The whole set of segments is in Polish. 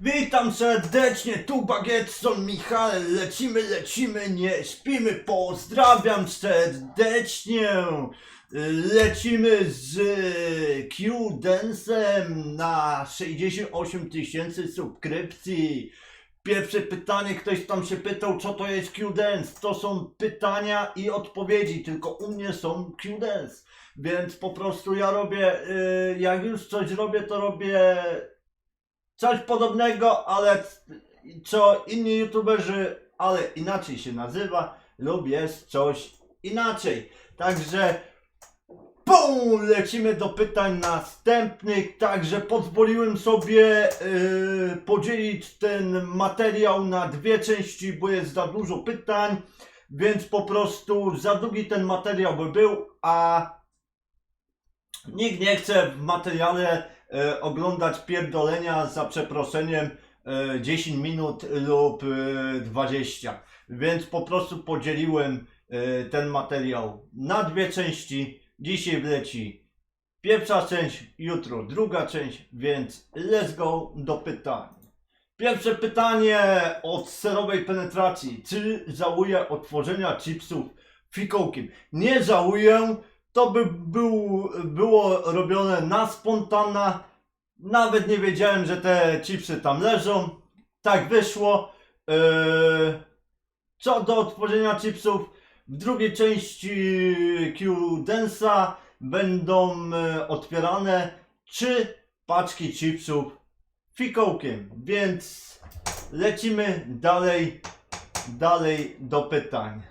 Witam serdecznie, tu Bagietson Michał, lecimy, lecimy, nie śpimy, pozdrawiam serdecznie. Lecimy z Q-Densem na 68 tysięcy subskrypcji. Pierwsze pytanie, ktoś tam się pytał, co to jest Q-Dance. To są pytania i odpowiedzi, tylko u mnie są Q-Dance. Więc po prostu ja robię, y, jak już coś robię, to robię coś podobnego, ale co inni youtuberzy, ale inaczej się nazywa lub jest coś inaczej. Także pum, lecimy do pytań następnych. Także pozwoliłem sobie yy, podzielić ten materiał na dwie części, bo jest za dużo pytań, więc po prostu za długi ten materiał by był, a nikt nie chce w materiale e, oglądać pierdolenia za przeproszeniem e, 10 minut lub e, 20. Więc po prostu podzieliłem e, ten materiał na dwie części. Dzisiaj wleci pierwsza część, jutro druga część, więc let's go do pytań. Pierwsze pytanie od serowej penetracji. Czy żałuję otworzenia chipsów fikołkiem? Nie żałuję. To by był, było robione na spontana. Nawet nie wiedziałem, że te chipsy tam leżą. Tak wyszło. Eee, co do otworzenia chipsów, w drugiej części Q-Densa będą e, otwierane trzy paczki chipsów fikołkiem. Więc lecimy dalej, dalej do pytań.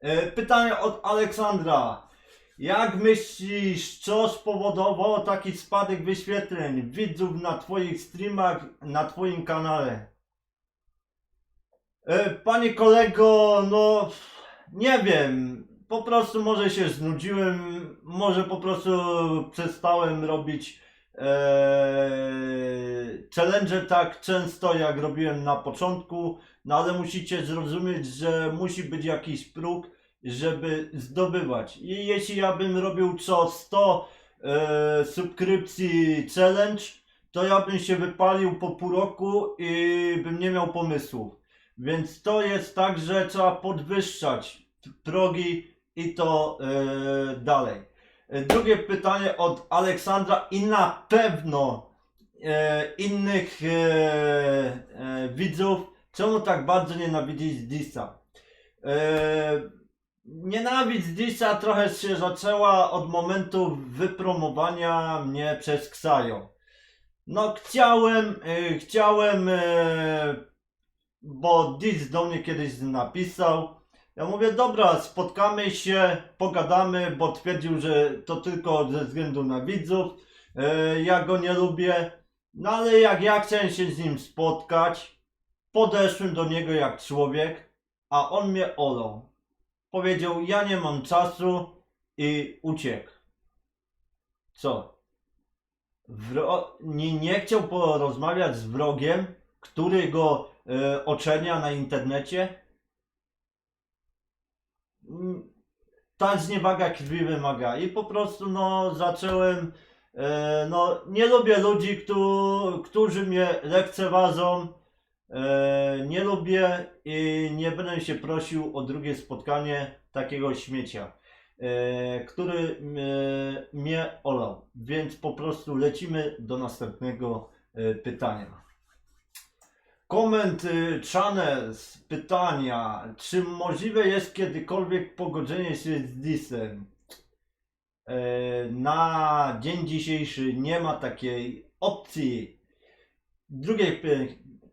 E, Pytanie od Aleksandra. Jak myślisz, co spowodowało taki spadek wyświetleń widzów na Twoich streamach, na Twoim kanale? E, Panie kolego, no nie wiem. Po prostu może się znudziłem, może po prostu przestałem robić e, challenge tak często jak robiłem na początku, no ale musicie zrozumieć, że musi być jakiś próg, żeby zdobywać. I jeśli ja bym robił co 100 e, subskrypcji challenge, to ja bym się wypalił po pół roku i bym nie miał pomysłów. Więc to jest tak, że trzeba podwyższać progi i to e, dalej. Drugie pytanie od Aleksandra i na pewno e, innych e, e, widzów. Czemu tak bardzo nienawidzić Disa? E, Nienawiść Disa trochę się zaczęła od momentu wypromowania mnie przez Ksajo. No chciałem, e, chciałem, e, bo Dis do mnie kiedyś napisał. Ja mówię, dobra, spotkamy się, pogadamy, bo twierdził, że to tylko ze względu na widzów. E, ja go nie lubię. No ale jak ja chciałem się z nim spotkać, podeszłem do niego jak człowiek, a on mnie olał. Powiedział, ja nie mam czasu i uciekł. Co? Wro... Nie, nie chciał porozmawiać z wrogiem, który go e, ocenia na internecie? Mm, Ta zniewaga krwi wymaga. I po prostu no zacząłem. E, no nie lubię ludzi, któ- którzy mnie lekceważą. E, nie lubię i nie będę się prosił o drugie spotkanie takiego śmiecia, e, który e, mnie olał. Więc po prostu lecimy do następnego pytania. Koment Channels pytania, czy możliwe jest kiedykolwiek pogodzenie się z Disem? Na dzień dzisiejszy nie ma takiej opcji. Drugie.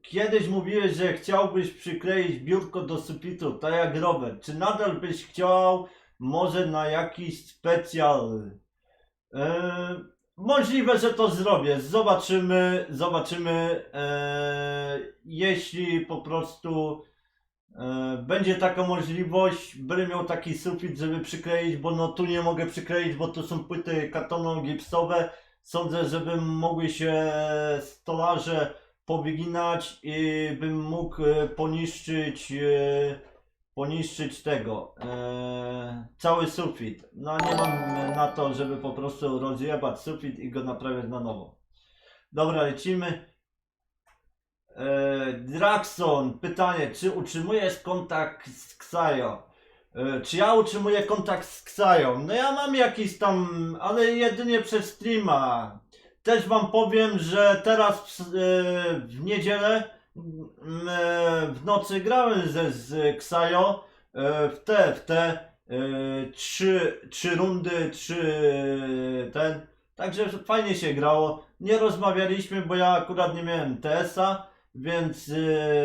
Kiedyś mówiłeś, że chciałbyś przykleić biurko do sufitu, tak jak Robert. Czy nadal byś chciał może na jakiś specjal? E, Możliwe, że to zrobię. Zobaczymy, zobaczymy. E, jeśli po prostu e, będzie taka możliwość, będę miał taki sufit, żeby przykleić, bo no tu nie mogę przykleić, bo tu są płyty kartono-gipsowe. Sądzę, że bym mogły się stolarze powyginać i bym mógł e, poniszczyć e, poniszczyć tego e, cały sufit. No nie mam na to, żeby po prostu rozjebać sufit i go naprawiać na nowo. Dobra, lecimy. Draxon, pytanie, czy utrzymujesz kontakt z? E, czy ja utrzymuję kontakt z Ksają? No ja mam jakiś tam, ale jedynie przez streama. Też wam powiem, że teraz w, e, w niedzielę e, w nocy grałem ze, z Ksajo e, w te, w te trzy, trzy rundy, trzy ten. Także fajnie się grało. Nie rozmawialiśmy, bo ja akurat nie miałem TS-a, więc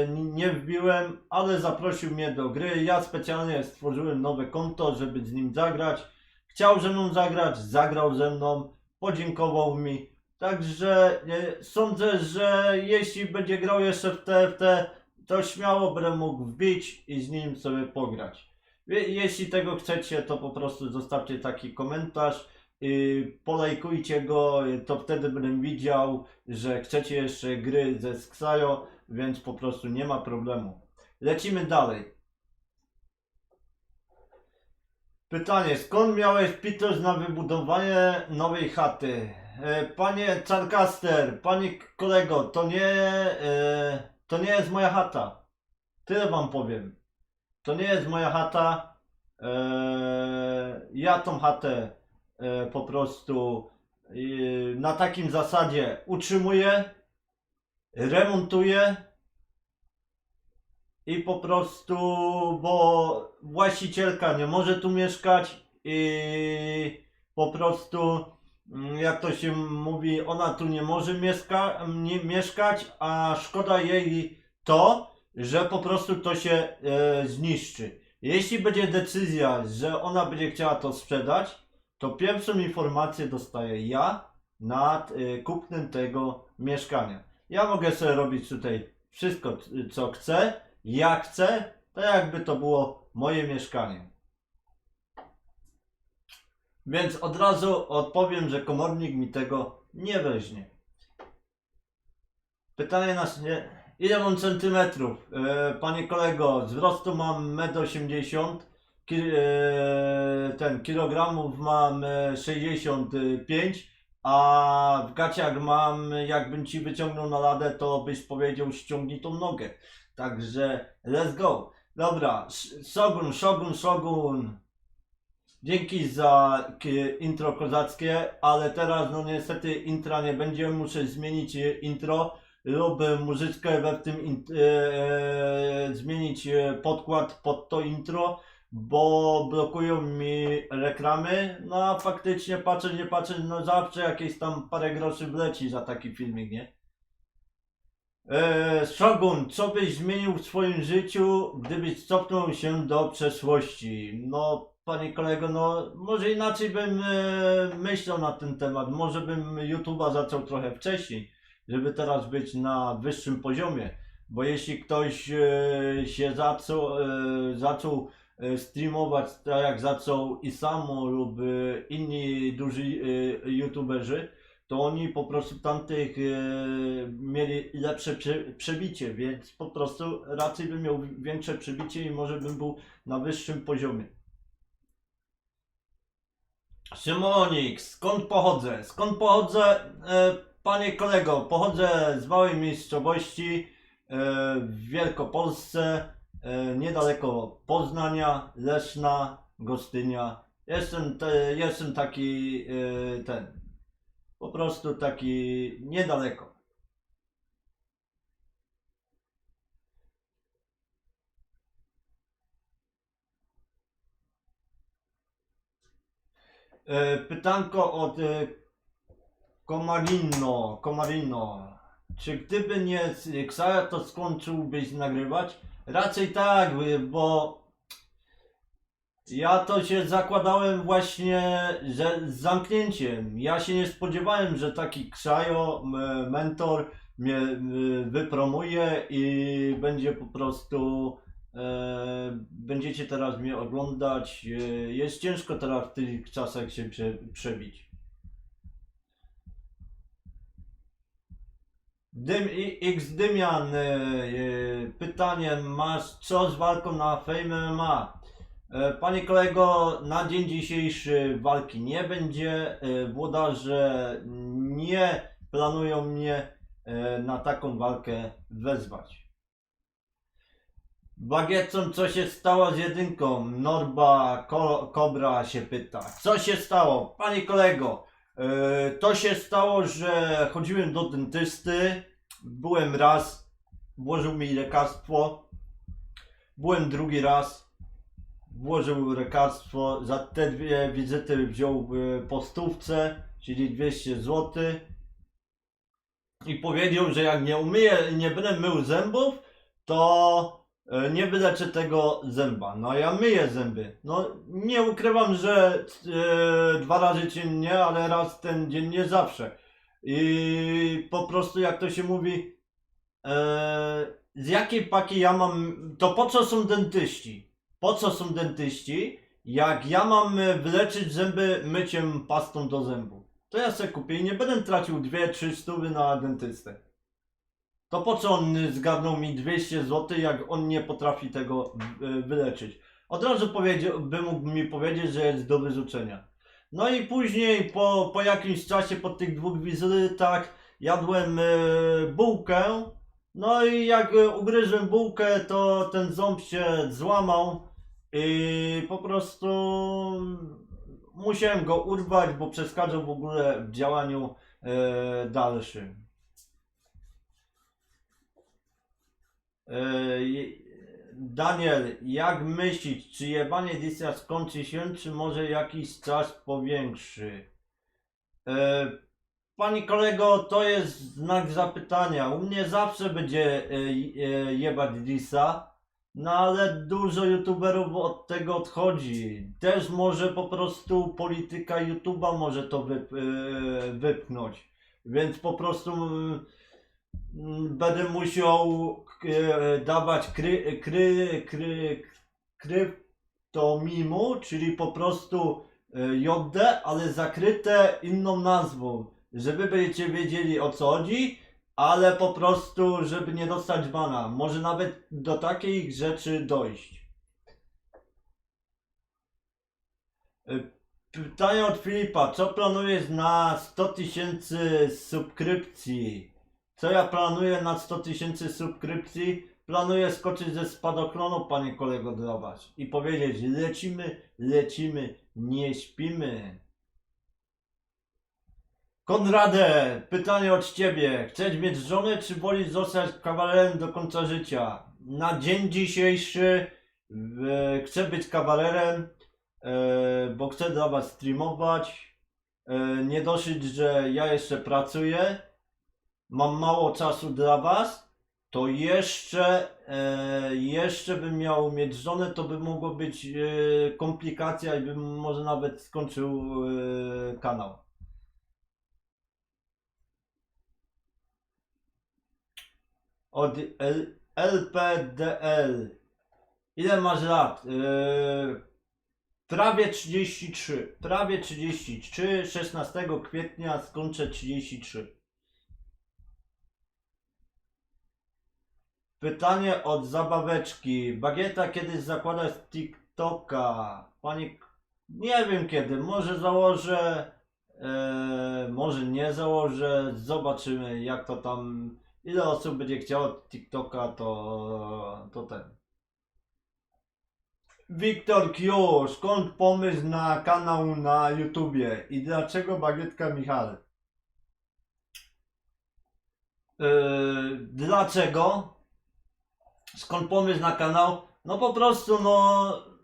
nie wbiłem, ale zaprosił mnie do gry. Ja specjalnie stworzyłem nowe konto, żeby z nim zagrać. Chciał ze mną zagrać, zagrał ze mną, podziękował mi. Także e, sądzę, że jeśli będzie grał jeszcze w TFT, to śmiało będę mógł wbić i z nim sobie pograć. Je- Jeśli tego chcecie, to po prostu zostawcie taki komentarz, yy, polajkujcie go, yy, to wtedy będę widział, że chcecie jeszcze gry ze Sksajo, więc po prostu nie ma problemu. Lecimy dalej. Pytanie, skąd miałeś pitos na wybudowanie nowej chaty? E, Panie Czarkaster, panie kolego, to nie, e, to nie jest moja chata. Tyle wam powiem. To nie jest moja chata. E, ja tą chatę po prostu na takim zasadzie utrzymuję, remontuję i po prostu, bo właścicielka nie może tu mieszkać i po prostu, jak to się mówi, ona tu nie może mieszka, nie, mieszkać, a szkoda jej to, że po prostu to się e, zniszczy. Jeśli będzie decyzja, że ona będzie chciała to sprzedać, to pierwszą informację dostaję ja nad e, kupnem tego mieszkania. Ja mogę sobie robić tutaj wszystko, co chcę, jak chcę, tak jakby to było moje mieszkanie. Więc od razu odpowiem, że komornik mi tego nie weźmie. Pytanie na ile mam centymetrów? E, panie kolego, wzrostu mam 1,80 m, e, ten kilogramów mam e, 65, a w gaciach mam, jakbym ci wyciągnął na ladę, to byś powiedział ściągnij tą nogę. Także let's go. Dobra, Shogun, Shogun, Shogun. Dzięki za intro kozackie, ale teraz no niestety intra nie będzie, muszę zmienić e, intro lub muzyczkę we w tym e, e, zmienić e, podkład pod to intro, bo blokują mi reklamy. No a faktycznie patrzę, nie patrzę, no zawsze jakieś tam parę groszy wleci za taki filmik, nie? E, Shogun, co byś zmienił w swoim życiu, gdybyś cofnął się do przeszłości? No, panie kolego, no może inaczej bym e, myślał na ten temat. Może bym YouTube'a zaczął trochę wcześniej, żeby teraz być na wyższym poziomie. Bo jeśli ktoś e, się zaczął, e, zaczął e, streamować tak jak zaczął i samo lub e, inni duży e, YouTuberzy, to oni po prostu tamtych e, mieli lepsze prze, przebicie, więc po prostu raczej bym miał większe przebicie i może bym był na wyższym poziomie. Szymonik, skąd pochodzę? Skąd pochodzę? E, panie kolego, pochodzę z małej miejscowości e, w Wielkopolsce, e, niedaleko Poznania, Leszna, Gostynia. Jestem, te, jestem taki e, ten, po prostu taki niedaleko. E, Pytanko od e, Komarino, Komarino. Czy gdyby nie Xara, to skończyłbyś nagrywać? Raczej tak, bo ja to się zakładałem właśnie z zamknięciem. Ja się nie spodziewałem, że taki Ksajo, mentor mnie wypromuje i będzie po prostu e, będziecie teraz mnie oglądać. E, Jest ciężko teraz w tych czasach się prze, przebić. Dym, X Dymian, e, e, pytanie, masz co z walką na Fame MMA? E, Panie kolego, na dzień dzisiejszy walki nie będzie. E, Włodarze nie planują mnie e, na taką walkę wezwać. Bagietson, co się stało z jedynką? Norba Ko Kobra się pyta. Co się stało? Panie kolego, e, to się stało, że chodziłem do dentysty. Byłem raz, włożył mi lekarstwo. Byłem drugi raz, włożył lekarstwo. Za te dwie wizyty wziął e, po stówce, czyli 200 zł. I powiedział, że jak nie umyję, nie będę mył zębów, to nie wyleczę tego zęba. No ja myję zęby. No nie ukrywam, że e, dwa razy dziennie, ale raz ten dzień nie zawsze. I po prostu jak to się mówi, e, z jakiej paki ja mam, to po co są dentyści? Po co są dentyści? Jak ja mam e, wyleczyć zęby myciem pastą do zębów. To ja sobie kupię i nie będę tracił 2-3 stówy na dentystę. To po co on zgarnął mi 200 zł, jak on nie potrafi tego e, wyleczyć? Od razu by mógł mi powiedzieć, że jest do wyrzucenia. No i później po, po jakimś czasie, po tych dwóch wizytach, jadłem e, bułkę. No i jak e, ugryzłem bułkę, to ten ząb się złamał i po prostu musiałem go urwać, bo przeszkadzał w ogóle w działaniu dalszym. E, je- Daniel, jak myślisz, czy jebanie edycja skończy się, czy może jakiś czas powiększy? E, Pani kolego, to jest znak zapytania. U mnie zawsze będzie e, e, jebać Disa, no ale dużo youtuberów od tego odchodzi. Też może po prostu polityka YouTube'a może to wyp, e, wypchnąć. Więc po prostu mm, będę musiał e, dawać kry, kry, kry, kryptomimu, czyli po prostu e, JD, ale zakryte inną nazwą. Żeby będziecie wiedzieli o co chodzi, ale po prostu, żeby nie dostać bana. Może nawet do takich rzeczy dojść. Y, Pytanie od Filipa. Co planujesz na 100 tysięcy subskrypcji? Co ja planuję na 100 tysięcy subskrypcji? Planuję skoczyć ze spadochronu, panie kolego, was. I powiedzieć, lecimy, lecimy, nie śpimy. Konradę, pytanie od ciebie. Chcesz mieć żonę, czy wolisz zostać kawalerem do końca życia? Na dzień dzisiejszy e, chcę być kawalerem, e, bo chcę dla was streamować. E, nie dosyć, że ja jeszcze pracuję, mam mało czasu dla was, to jeszcze, e, jeszcze bym miał mieć żonę, to by mogło być e, komplikacja i bym może nawet skończył e, kanał. Od L LPDL. Ile masz lat? Yy, prawie 33. Prawie 33. 16 kwietnia skończę 33. Pytanie od zabaweczki. Bagieta kiedyś zakładasz TikToka. Panie, nie wiem kiedy. Może założę, e, może nie założę. Zobaczymy jak to tam ile osób będzie chciało TikToka, to, to ten. Wiktor Q, skąd pomysł na kanał na YouTubie i dlaczego Bagietka Michał? Yy, dlaczego? Skąd pomysł na kanał? No po prostu, no.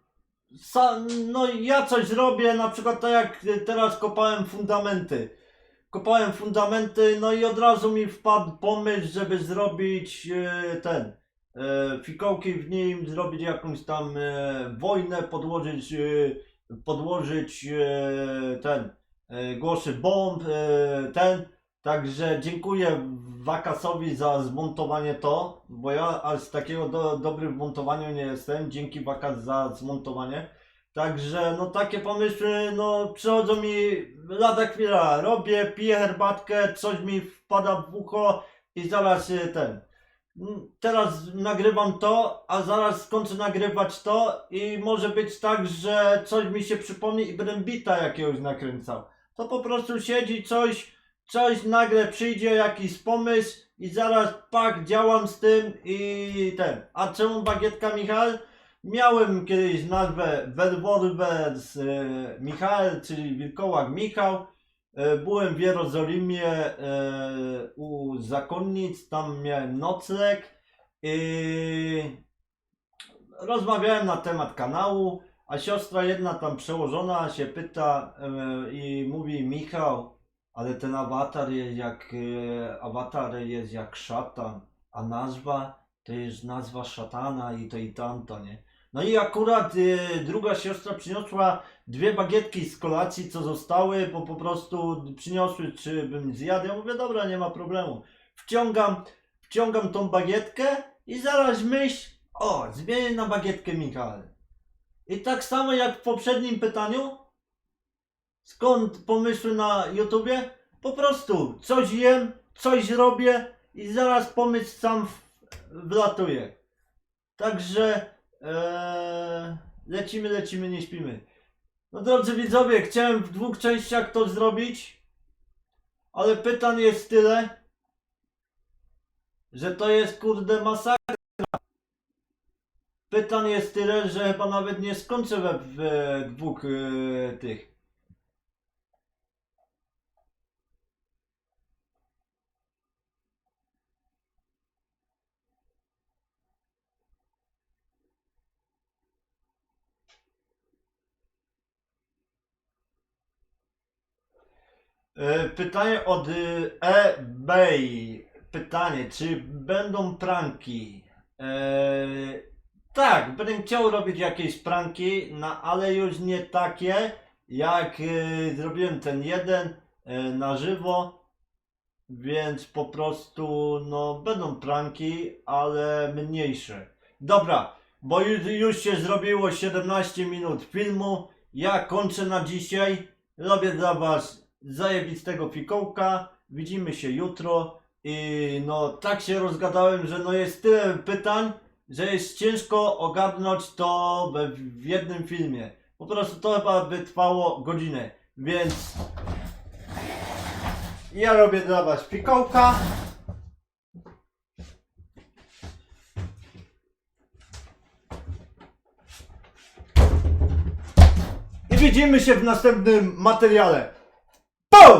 Sa, no ja coś robię, na przykład tak jak teraz kopałem fundamenty kopałem fundamenty, no i od razu mi wpadł pomysł, żeby zrobić e, ten, e, fikołki w nim, zrobić jakąś tam e, wojnę, podłożyć, e, podłożyć e, ten, e, głosy bomb, e, ten, także dziękuję Wakasowi za zmontowanie to, bo ja aż takiego do, dobry w montowaniu nie jestem, dzięki Wakas za zmontowanie. Także no takie pomysły no przychodzą mi lada chwila, robię, piję herbatkę, coś mi wpada w ucho i zaraz ten. Mm, Teraz nagrywam to, a zaraz skończę nagrywać to i może być tak, że coś mi się przypomni i będę bita jakiegoś nakręcał. To po prostu siedzi coś, coś nagle przyjdzie jakiś pomysł i zaraz pak działam z tym i ten. A czemu bagietka Michał? Miałem kiedyś nazwę Werwolwers e, Michał, czyli Wilkołak Michał. E, byłem w Jerozolimie e, u zakonnic, tam miałem nocleg i rozmawiałem na temat kanału, a siostra jedna tam przełożona się pyta e, i mówi Michał, ale ten awatar jest jak e, awatar jest jak szatan, a nazwa to jest nazwa szatana i to i tamto, nie? No i akurat e, druga siostra przyniosła dwie bagietki z kolacji, co zostały, bo po prostu przyniosły, czy bym zjadł. Ja mówię, dobra, nie ma problemu. Wciągam, wciągam tą bagietkę i zaraz myśl, o, zmienię na bagietkę Michał. I tak samo jak w poprzednim pytaniu, skąd pomysły na YouTubie? Po prostu coś jem, coś robię i zaraz pomysł sam wlatuje. Także eee, lecimy, lecimy, nie śpimy. No drodzy widzowie, chciałem w dwóch częściach to zrobić, ale pytań jest tyle, że to jest kurde masakra. Pytań jest tyle, że chyba nawet nie skończę we w, e, dwóch e, tych. Pytanie od y, eBay. Pytanie, czy będą pranki? E, tak, będę chciał robić jakieś pranki, no, ale już nie takie, jak y, zrobiłem ten jeden y, na żywo. Więc po prostu, no, będą pranki, ale mniejsze. Dobra, bo już, już się zrobiło 17 minut filmu. Ja kończę na dzisiaj. Robię dla Was zajebistego fikołka. Widzimy się jutro. I no, tak się rozgadałem, że no jest tyle pytań, że jest ciężko ogarnąć to w jednym filmie. Po prostu to chyba by trwało godzinę. Więc ja robię dla Was fikołka. I widzimy się w następnym materiale. Boom!